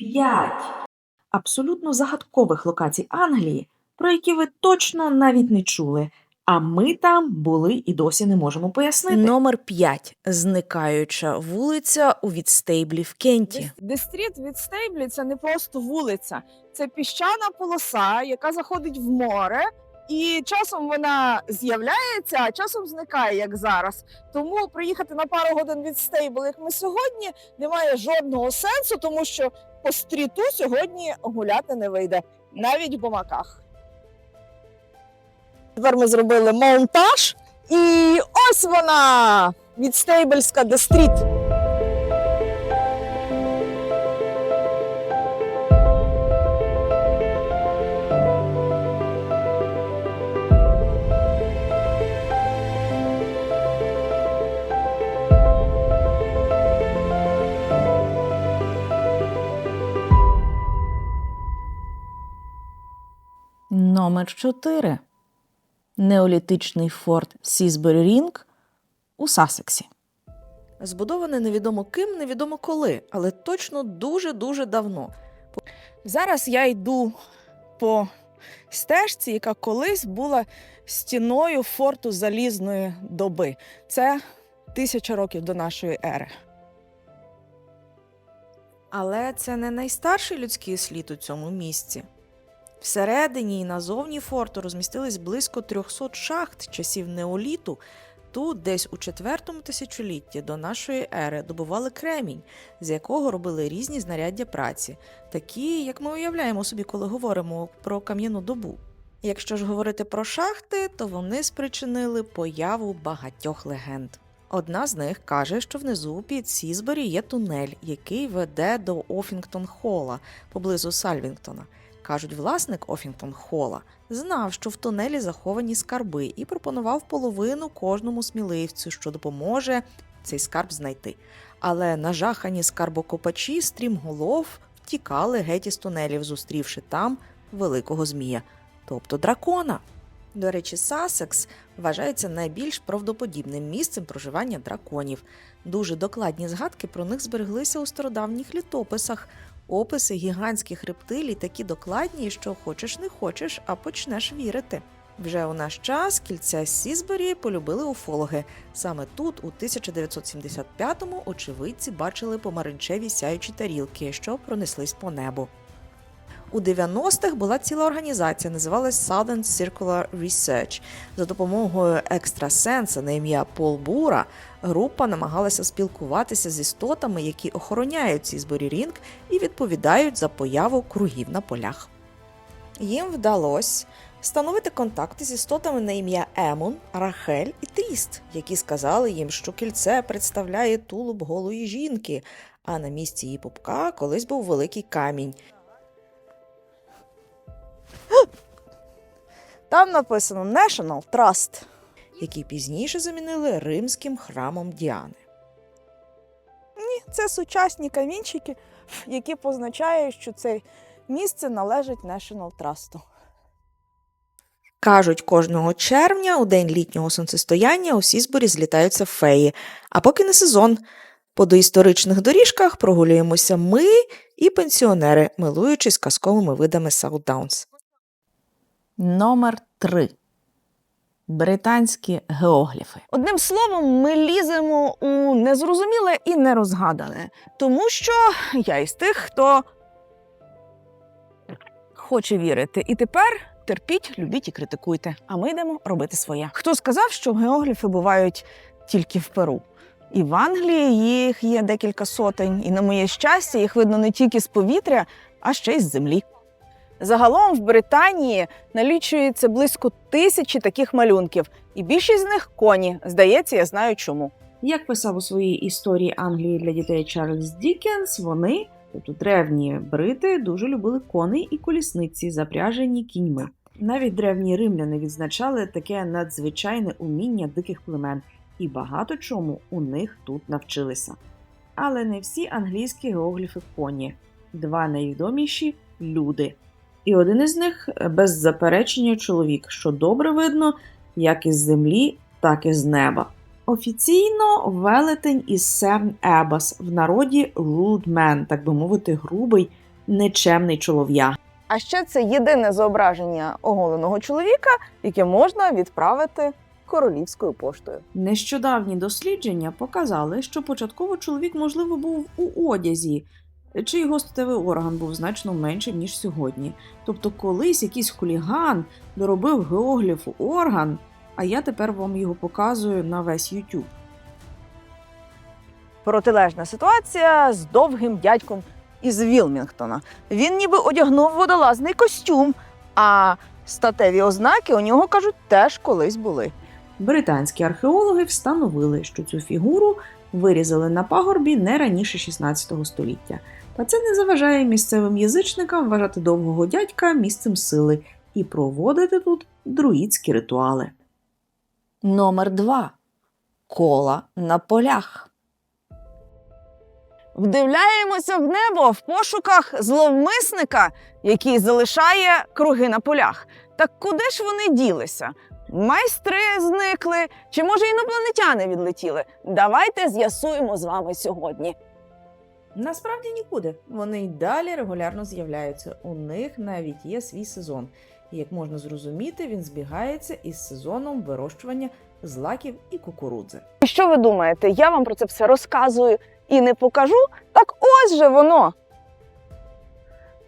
П'ять абсолютно загадкових локацій Англії, про які ви точно навіть не чули. А ми там були і досі не можемо пояснити. Номер 5. Зникаюча вулиця у відстейблі в Кенті. Дестріт від Стейблі це не просто вулиця, це піщана полоса, яка заходить в море, і часом вона з'являється, а часом зникає, як зараз. Тому приїхати на пару годин від Стейбл, як ми сьогодні, немає жодного сенсу, тому що по стріту сьогодні гуляти не вийде, навіть в бумаках. Тепер ми зробили монтаж, і ось вона від Стейбельська Дестріт. Номер 4. Неолітичний форт Сізбері Рінг у Сасексі. Збудований невідомо ким, невідомо коли, але точно дуже-дуже давно. Зараз я йду по стежці, яка колись була стіною форту залізної доби. Це тисяча років до нашої ери. Але це не найстарший людський слід у цьому місці. Всередині і назовні форту розмістились близько 300 шахт часів неоліту. Тут, десь у четвертому тисячолітті до нашої ери, добували кремінь, з якого робили різні знаряддя праці, такі, як ми уявляємо собі, коли говоримо про кам'яну добу. Якщо ж говорити про шахти, то вони спричинили появу багатьох легенд. Одна з них каже, що внизу під Сізбері є тунель, який веде до Офінгтон Холла поблизу Сальвінгтона. Кажуть, власник Офінгтон Холла знав, що в тунелі заховані скарби, і пропонував половину кожному сміливцю, що допоможе цей скарб знайти. Але нажахані скарбокопачі стрімголов втікали геть із тунелів, зустрівши там великого змія, тобто дракона. До речі, Сасекс вважається найбільш правдоподібним місцем проживання драконів. Дуже докладні згадки про них збереглися у стародавніх літописах. Описи гігантських рептилій такі докладні, що хочеш не хочеш, а почнеш вірити. Вже у наш час кільця Сізбері полюбили уфологи. Саме тут, у 1975-му, очевидці бачили помаранчеві сяючі тарілки, що пронеслись по небу. У 90-х була ціла організація, називалась Southern Circular Research. За допомогою екстрасенса на ім'я Пол Бура група намагалася спілкуватися з істотами, які охороняють Сізбері Рінг і відповідають за появу кругів на полях. Їм вдалося встановити контакти з істотами на ім'я Емон, Рахель і Тріст, які сказали їм, що кільце представляє тулуб голої жінки, а на місці її пупка колись був великий камінь. Там написано National Trust. який пізніше замінили римським храмом Діани. Ні, це сучасні камінчики, які позначають, що це місце належить National Trust. Кажуть, кожного червня, у день літнього сонцестояння, у Сізборі злітаються феї. А поки не сезон. По доісторичних доріжках прогулюємося ми і пенсіонери, милуючись казковими видами Саутдаунс. Номер 3. Британські геогліфи. Одним словом, ми ліземо у незрозуміле і нерозгадане, тому що я із тих, хто хоче вірити. І тепер терпіть, любіть і критикуйте. А ми йдемо робити своє. Хто сказав, що геогліфи бувають тільки в Перу? І в Англії їх є декілька сотень, і на моє щастя, їх видно не тільки з повітря, а ще й з землі. Загалом в Британії налічується близько тисячі таких малюнків, і більшість з них коні. Здається, я знаю чому. Як писав у своїй історії Англії для дітей Чарльз Дікенс, вони, тобто древні брити, дуже любили коней і колісниці, запряжені кіньми. Навіть древні римляни відзначали таке надзвичайне уміння диких племен, і багато чому у них тут навчилися. Але не всі англійські геогліфи коні. Два найвідоміші люди. І один із них без заперечення чоловік, що добре видно як із землі, так і з неба. Офіційно велетень із Серн Ебас, в народі Man, так би мовити, грубий, нечемний чолов'я. А ще це єдине зображення оголеного чоловіка, яке можна відправити королівською поштою. Нещодавні дослідження показали, що початково чоловік, можливо, був у одязі, чи його статевий орган був значно меншим, ніж сьогодні. Тобто, колись якийсь хуліган доробив геогліфу орган, а я тепер вам його показую на весь YouTube. Протилежна ситуація з довгим дядьком із Вілмінгтона. Він ніби одягнув водолазний костюм, а статеві ознаки у нього кажуть теж колись були. Британські археологи встановили, що цю фігуру вирізали на пагорбі не раніше 16 століття. Та це не заважає місцевим язичникам вважати довгого дядька місцем сили і проводити тут друїдські ритуали. Номер 2. Кола на полях. Вдивляємося в небо в пошуках зловмисника, який залишає круги на полях. Так куди ж вони ділися? Майстри зникли, чи може інопланетяни відлетіли? Давайте з'ясуємо з вами сьогодні. Насправді нікуди. Вони й далі регулярно з'являються. У них навіть є свій сезон. І, як можна зрозуміти, він збігається із сезоном вирощування злаків і кукурудзи. Що ви думаєте? Я вам про це все розказую і не покажу? Так ось же воно.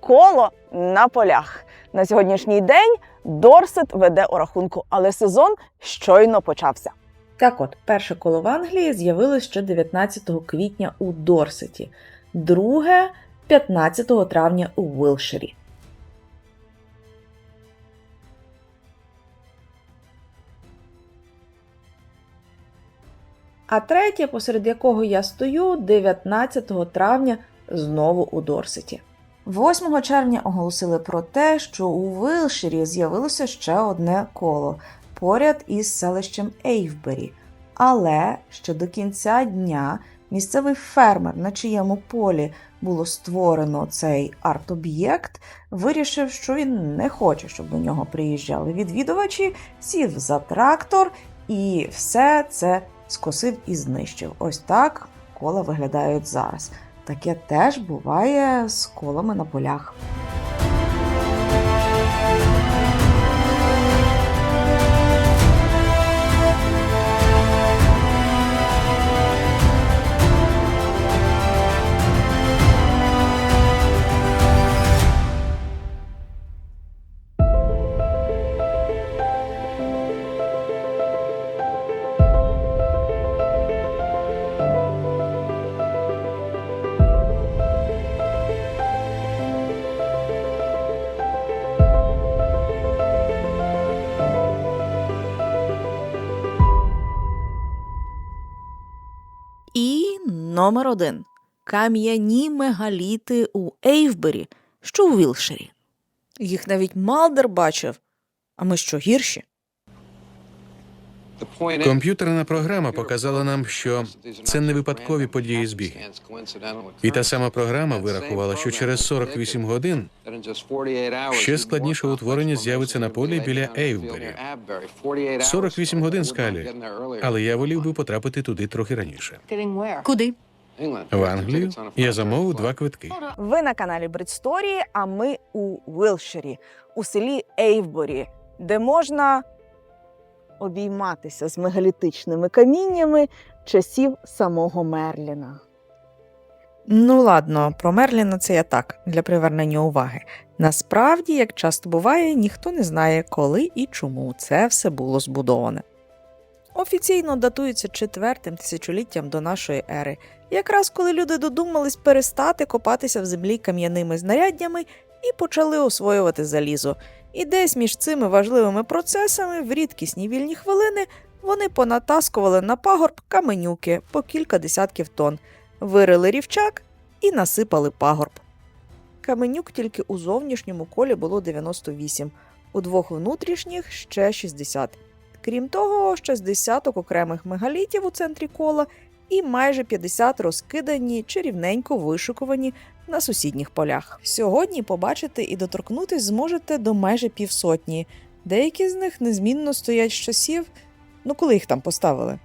Коло на полях. На сьогоднішній день Дорсет веде у рахунку, але сезон щойно почався. Так от, перше коло в Англії з'явилось ще 19 квітня у Дорсеті, друге 15 травня у Вилширі. А третє, посеред якого я стою, 19 травня знову у Дорсеті. 8 червня оголосили про те, що у Вилширі з'явилося ще одне коло поряд із селищем Ейвбері. Але ще до кінця дня місцевий фермер, на чиєму полі було створено цей арт-об'єкт, вирішив, що він не хоче, щоб до нього приїжджали відвідувачі, сів за трактор і все це скосив і знищив. Ось так кола виглядають зараз. Таке теж буває з колами на полях. Номер один кам'яні мегаліти у Ейвбері, що у Вілширі. Їх навіть Малдер бачив. А ми що, гірші? Комп'ютерна програма показала нам, що це не випадкові події збіги. І та сама програма вирахувала, що через 48 годин ще складніше утворення з'явиться на полі біля Ейвбері. 48 годин скалі. Але я волів би потрапити туди трохи раніше. Куди? В Англію я замовив два квитки. Ви на каналі Бритсторії, а ми у Вилширі, у селі Ейвборі, де можна обійматися з мегалітичними каміннями часів самого Мерліна. Ну ладно, про Мерліна це я так, для привернення уваги. Насправді, як часто буває, ніхто не знає, коли і чому це все було збудоване. Офіційно датується четвертим тисячоліттям до нашої ери, якраз коли люди додумались перестати копатися в землі кам'яними знаряддями і почали освоювати залізо. І десь між цими важливими процесами в рідкісні вільні хвилини вони понатаскували на пагорб каменюки по кілька десятків тонн, вирили рівчак і насипали пагорб. Каменюк тільки у зовнішньому колі було 98, у двох внутрішніх ще 60. Крім того, ще з десяток окремих мегалітів у центрі кола і майже 50 розкидані чи рівненько вишикувані на сусідніх полях. Сьогодні побачити і доторкнутись зможете до майже півсотні. Деякі з них незмінно стоять з часів, ну коли їх там поставили.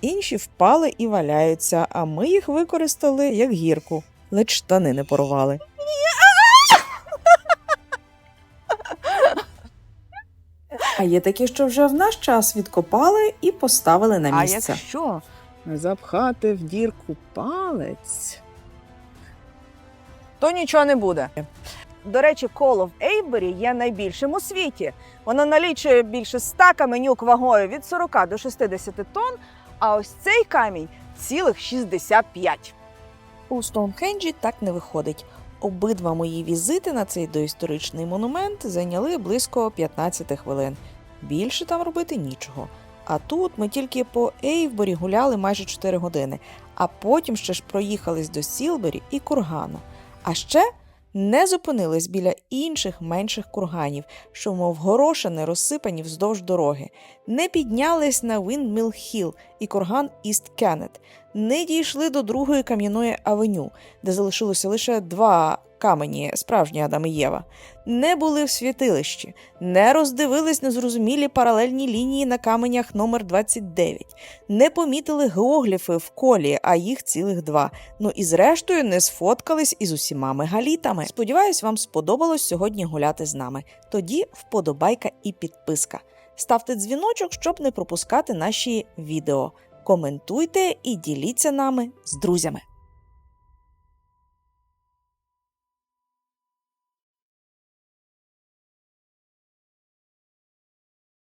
Інші впали і валяються, а ми їх використали як гірку, ледь штани не порвали. А є такі, що вже в наш час відкопали і поставили на А місце. якщо запхати в дірку палець, то нічого не буде. До речі, коло в Ейбері є найбільшим у світі. Воно налічує більше 100 каменюк вагою від 40 до 60 тонн, а ось цей камінь цілих 65. У Стоунхенджі так не виходить. Обидва мої візити на цей доісторичний монумент зайняли близько 15 хвилин. Більше там робити нічого. А тут ми тільки по Ейвборі гуляли майже 4 години, а потім ще ж проїхались до Сілбері і Кургана. А ще не зупинились біля інших менших курганів, що, мов горошини, розсипані вздовж дороги, не піднялись на Windmill Hill і курган Іст Кеннет, не дійшли до другої кам'яної авеню, де залишилося лише два камені, справжні Адам і Єва, не були в святилищі, не роздивились незрозумілі паралельні лінії на каменях номер 29, не помітили геогліфи в колі, а їх цілих два. Ну і зрештою не сфоткались із усіма мегалітами. Сподіваюсь, вам сподобалось сьогодні гуляти з нами. Тоді вподобайка і підписка. Ставте дзвіночок, щоб не пропускати наші відео. Коментуйте і діліться нами з друзями.